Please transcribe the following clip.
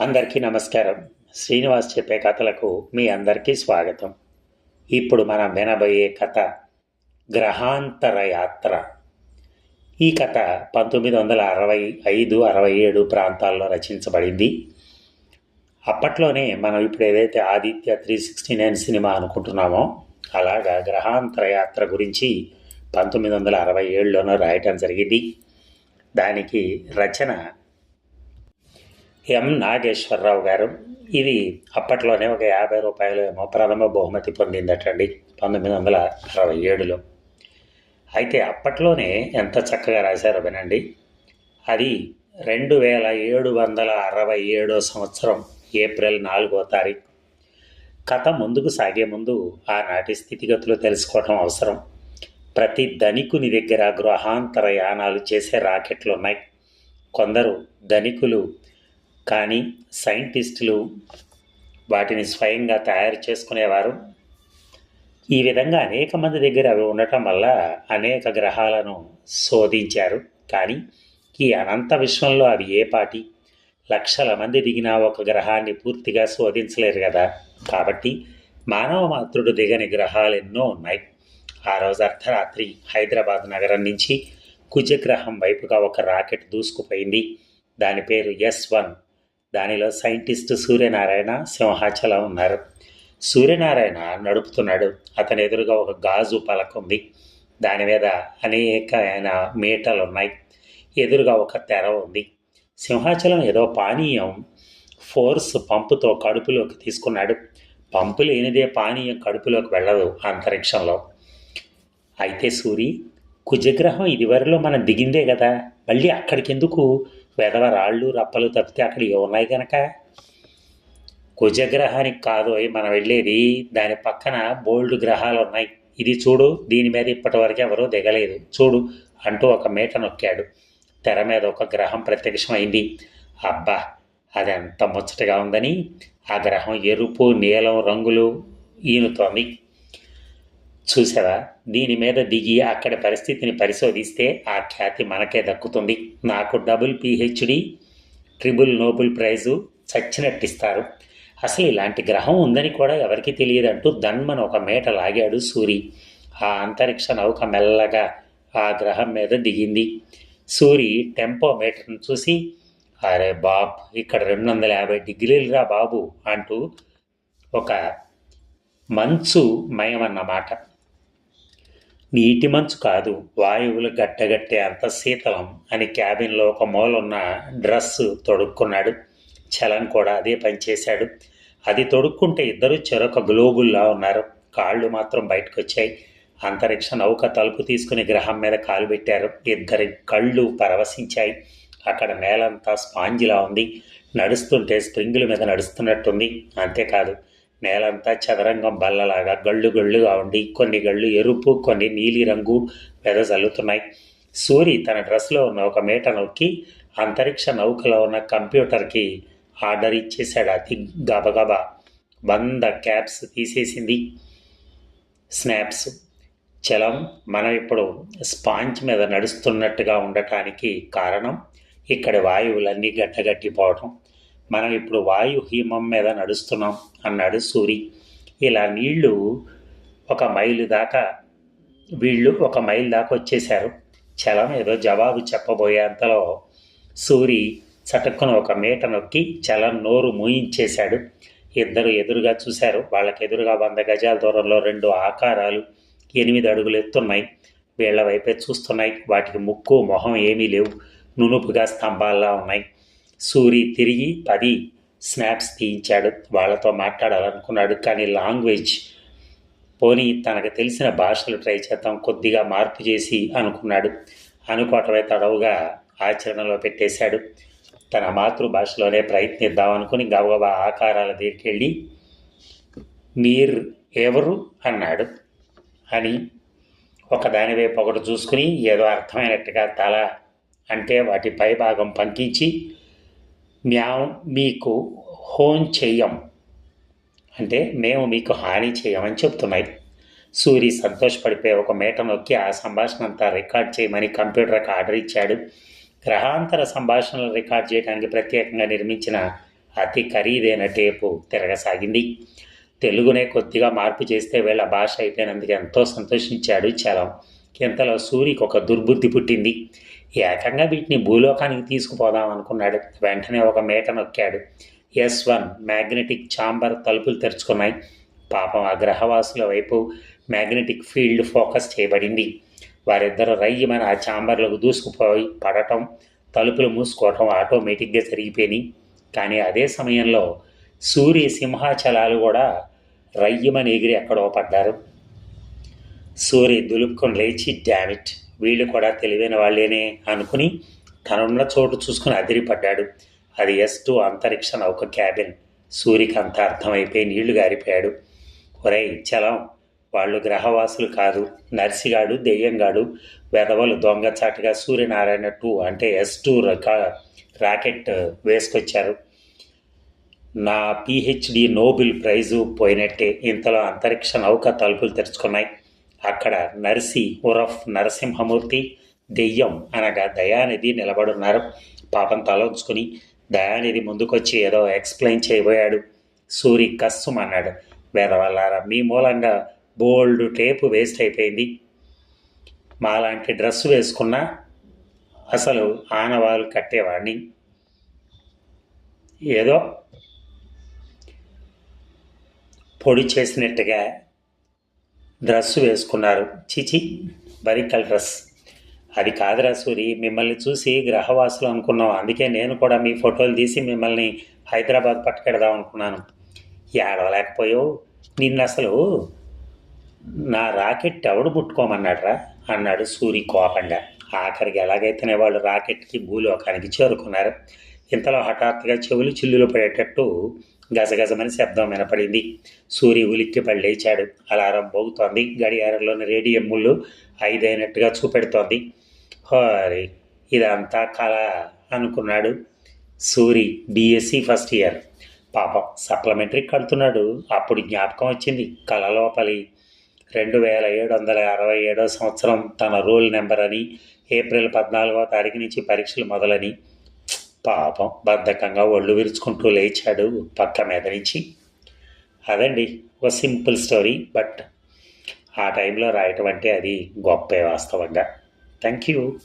అందరికీ నమస్కారం. శ్రీనివాస్ చెప్పే కథలకు మీ అందరికీ స్వాగతం. ఇప్పుడు మనం వినబోయే కథ గ్రహాంతర యాత్ర. ఈ కథ పంతొమ్మిది వందల అరవై ఐదు అరవై ఏడు ప్రాంతాల్లో రచించబడింది. అప్పట్లోనే మనం ఇప్పుడు ఏదైతే Aditya three sixty nine cinema అనుకుంటున్నామో అలాగా గ్రహాంతర యాత్ర గురించి పంతొమ్మిది వందల అరవై ఏడులోనూ రాయటం జరిగింది. దానికి రచన ఎం. నాగేశ్వరరావు గారు. ఇది అప్పట్లోనే ఒక యాభై రూపాయలు ఏమో ప్రథమ బహుమతి పొందిందటండి పంతొమ్మిది వందల అరవై ఏడులో. అయితే అప్పట్లోనే ఎంత చక్కగా రాశారో వినండి. అది రెండు వేల ఏడు వందల అరవై ఏడో సంవత్సరం ఏప్రిల్ నాలుగో తారీఖు. కథ ముందుకు సాగే ముందు ఆనాటి స్థితిగతులు తెలుసుకోవటం అవసరం. ప్రతి ధనికుని దగ్గర గృహాంతర యానాలు చేసే రాకెట్లు ఉన్నాయి కొందరు ధనికులు కానీ సైంటిస్టులు వాటిని స్వయంగా తయారు చేసుకునేవారు. ఈ విధంగా అనేక మంది దగ్గర అవి ఉండటం వల్ల అనేక గ్రహాలను శోధించారు. కానీ ఈ అనంత విశ్వంలో అవి ఏ పాటి లక్షల మంది దిగిన ఒక గ్రహాన్ని పూర్తిగా శోధించలేరు కదా. కాబట్టి మానవ మాతృడు దిగని గ్రహాలు ఎన్నో ఉన్నాయి. ఆ రోజు అర్ధరాత్రి హైదరాబాద్ నగరం నుంచి కుజగ్రహం వైపుగా ఒక రాకెట్ దూసుకుపోయింది. దాని పేరు ఎస్ వన్. దానిలో సైంటిస్ట్ సూర్యనారాయణ సింహాచలం ఉన్నారు. సూర్యనారాయణ నడుపుతున్నాడు. అతని ఎదురుగా ఒక గాజు పలక ఉంది. దాని మీద అనేకమైన మీటలు ఉన్నాయి ఎదురుగా ఒక తెర ఉంది. సింహాచలం ఏదో పానీయం ఫోర్స్ పంపుతో కడుపులోకి తీసుకున్నాడు. పంపు లేనిదే పానీయం కడుపులోకి వెళ్ళదు అంతరిక్షంలో. అయితే సూరి కుజగ్రహం ఇదివరలో మనం దిగిందే కదా. మళ్ళీ అక్కడికెందుకు? వెదవ రాళ్ళు రప్పలు తప్పితే అక్కడ ఉన్నాయి కనుక కుజగ్రహానికి కాదు అయి మనం వెళ్ళేది దాని పక్కన బోల్డ్ గ్రహాలు ఉన్నాయి. ఇది చూడు దీని మీద ఇప్పటివరకు ఎవరూ దిగలేదు. చూడు అంటూ ఒక మేట నొక్కాడు. తెర మీద ఒక గ్రహం ప్రత్యక్షమైంది. అబ్బా అది ఎంత ముచ్చటగా ఉందని ఆ గ్రహం ఎరుపు నీలం రంగులు ఈనుతోంది. చూసావా? దీని మీద దిగి అక్కడ పరిస్థితిని పరిశోధిస్తే ఆ ఖ్యాతి మనకే దక్కుతుంది. నాకు double PhD triple Nobel prize చచ్చినట్టిస్తారు. అసలు ఇలాంటి గ్రహం ఉందని కూడా ఎవరికి తెలియదంటూ ధన్మను ఒక మేట లాగాడు సూరి. ఆ అంతరిక్ష నౌక మెల్లగా ఆ గ్రహం మీద దిగింది. సూరి టెంపో మీటర్ను చూసి అరే బాబ్ ఇక్కడ రెండు వందల యాభై డిగ్రీలురా బాబు అంటూ ఒక మంచు మయమన్నమాట. నీటి మంచు కాదు వాయువులు గట్టగట్టే అంత శీతలం అని క్యాబిన్లో ఒక మూలున్న డ్రెస్ తొడుక్కున్నాడు. చలం కూడా అదే పనిచేశాడు అది తొడుక్కుంటే ఇద్దరు చెరొక గ్లోబుల్లా ఉన్నారు. కాళ్ళు మాత్రం బయటకు వచ్చాయి అంతరిక్ష నౌక తలుపు తీసుకుని గ్రహం మీద కాలు పెట్టారు. ఇద్దరి కళ్ళు పరవశించాయి. అక్కడ నేలంతా స్పాంజిలా ఉంది. నడుస్తుంటే స్ప్రింగుల మీద నడుస్తున్నట్టుంది. అంతేకాదు నేలంతా చదరంగం బల్లలాగా గళ్ళు గళ్ళుగా ఉండి కొన్ని గళ్ళు ఎరుపు కొన్ని నీలిరంగు వెదజల్లుతున్నాయి సూరి తన డ్రెస్లో ఉన్న ఒక మేట నొక్కి అంతరిక్ష నౌకలో ఉన్న కంప్యూటర్కి ఆర్డర్ ఇచ్చేశాడు. అతి గబగబా వంద క్యాప్స్ తీసేసింది. స్నాప్స్. చలం మనం ఇప్పుడు స్పాంజ్ మీద నడుస్తున్నట్టుగా ఉండటానికి కారణం ఇక్కడ వాయువులన్నీ గట్టగట్టిపోవటం మనం ఇప్పుడు వాయు హీమం మీద నడుస్తున్నాం అన్నాడు సూరి ఇలా నీళ్ళు ఒక మైలు దాకా వీళ్ళు ఒక మైలు దాకా వచ్చేశారు. చలం ఏదో జవాబు చెప్పబోయేంతలో సూరి చటుక్కున ఒక మీట నొక్కి చలం నోరు మూయించేశాడు. ఇద్దరు ఎదురుగా చూశారు. వాళ్ళకి ఎదురుగా వంద గజాల దూరంలో రెండు ఆకారాలు ఎనిమిది అడుగులు ఎత్తున్నాయి. వీళ్ళ వైపే చూస్తున్నాయి. వాటికి ముక్కు మొహం ఏమీ లేవు. నునుపుగా స్తంభాల్లా ఉన్నాయి. సూరి తిరిగి పది స్నాప్స్ తీయించాడు. వాళ్ళతో మాట్లాడాలనుకున్నాడు కానీ లాంగ్వేజ్ పోనీ తనకు తెలిసిన భాషలు ట్రై చేద్దాం కొద్దిగా మార్పు చేసి అనుకున్నాడు. అనుకోవటమే తడవుగా ఆచరణలో పెట్టేశాడు. తన మాతృభాషలోనే ప్రయత్నిద్దాం అనుకుని గబగబా ఆకారాల దగ్గరికి వెళ్ళి మీరు ఎవరు? అన్నాడు. అని ఒకదాని వైపు ఒకటి చూసుకుని ఏదో అర్థమైనట్టుగా తల అంటే వాటి పై భాగం పంకించి మ్యా మీకు హోన్ చెయ్యం అంటే మేము మీకు హాని చేయమని చెప్తున్నాయి. సూరి సంతోషపడిపోయి ఒక మేట నొక్కి ఆ సంభాషణ అంతా రికార్డ్ చేయమని కంప్యూటర్కి ఆర్డర్ ఇచ్చాడు. గ్రహాంతర సంభాషణలు రికార్డ్ చేయడానికి ప్రత్యేకంగా నిర్మించిన అతి ఖరీదైన టేపు తిరగసాగింది. తెలుగునే కొద్దిగా మార్పు చేస్తే వీళ్ళ భాష అయిపోయినందుకు ఎంతో సంతోషించాడు చలం. ఇంతలో సూరికి ఒక దుర్బుద్ధి పుట్టింది. ఏకంగా వీటిని భూలోకానికి తీసుకుపోదాం అనుకున్నాడు. వెంటనే ఒక మేట నొక్కాడు. ఎస్ వన్ మ్యాగ్నెటిక్ ఛాంబర్ తలుపులు తెరుచుకున్నాయి. పాపం ఆ గ్రహవాసుల వైపు మ్యాగ్నెటిక్ ఫీల్డ్ ఫోకస్ చేయబడింది. వారిద్దరూ రయ్యమని ఆ ఛాంబర్లకు దూసుకుపోయి పడటం తలుపులు మూసుకోవటం ఆటోమేటిక్గా జరిగిపోయినాయి. కానీ అదే సమయంలో సూర్య సింహాచలాలు కూడా రయ్యమని ఎగిరి ఎక్కడో పడ్డారు. సూర్య దులుపుకొని లేచి డామిట్ వీళ్ళు కూడా తెలివైన వాళ్ళేనే అనుకుని తనున్న చోటు చూసుకుని అదిరిపడ్డాడు. అది ఎస్ టూ అంతరిక్ష నౌక క్యాబిన్. సూర్యకి అంత అర్థమైపోయి నీళ్ళు గారిపోయాడు. ఒరేయ్ చలం వాళ్ళు గ్రహవాసులు కాదు నర్సిగాడు దెయ్యంగాడు వెధవలు దొంగచాటుగా సూర్యనారాయణ టూ అంటే ఎస్ టూ రాకెట్ వేసుకొచ్చారు. నా పిహెచ్డి నోబెల్ ప్రైజు పోయినట్టే. ఇంతలో అంతరిక్ష నౌక తలుపులు తెరుచుకున్నాయి. అక్కడ నర్సి ఉరఫ్ నరసింహమూర్తి దెయ్యం అనగా దయానిధి నిలబడున్నారు. పాపం తలంచుకుని దయానిధి ముందుకొచ్చి ఏదో ఎక్స్ప్లెయిన్ చేయబోయాడు. సూరి కస్సుమన్నాడు వేదవల్లారా మీ మూలంగా బోల్డ్ టేపు వేస్ట్ అయిపోయింది. మాలాంటి డ్రెస్ వేసుకున్నా అసలు ఆనవాళ్ళు కట్టేవాడిని ఏదో పొడి చేసినట్టుగా డ్రెస్సు వేసుకున్నారు. చిచి బరికల్ డ్రెస్. అది కాదురా సూరి మిమ్మల్ని చూసి గ్రహవాసులు అనుకున్నాం. అందుకే నేను కూడా మీ ఫోటోలు తీసి మిమ్మల్ని హైదరాబాద్ పట్టుకెడదాం అనుకున్నాను. ఏడవలేకపోయావు. నిన్ను అసలు నా రాకెట్ ఎవడు పుట్టుకోమన్నాడరా? అన్నాడు సూరి కోపంగా. ఆఖరికి ఎలాగైతేనే వాళ్ళు రాకెట్కి భూలోకానికి చేరుకున్నారు. ఇంతలో హఠాత్తుగా చెవులు చిల్లులు పడేటట్టు గజగజమని శబ్దం వినపడింది. సూరి ఉలిక్కిపడి లేచాడు. అలారం మోగుతోంది. గడియారంలోని రేడియం ముళ్ళు ఐదైనట్టుగా చూపెడుతోంది. హరి ఇదంతా కళ అనుకున్నాడు Suri B Sc first year. పాపం సప్లిమెంటరీ కడుతున్నాడు. అప్పుడు జ్ఞాపకం వచ్చింది కళ లోపలి. రెండు వేల ఏడు వందల అరవై ఏడో సంవత్సరం తన రోల్ నెంబర్ అని ఏప్రిల్ పద్నాలుగో తారీఖు నుంచి పరీక్షలు మొదలని. పాపం బద్ధకంగా ఒళ్ళు విరుచుకుంటూ లేచాడు పక్క మీద నుంచి. అదండి ఒక సింపుల్ స్టోరీ బట్ ఆ టైంలో రాయటం అంటే అది గొప్పే వాస్తవంగా. Thank you.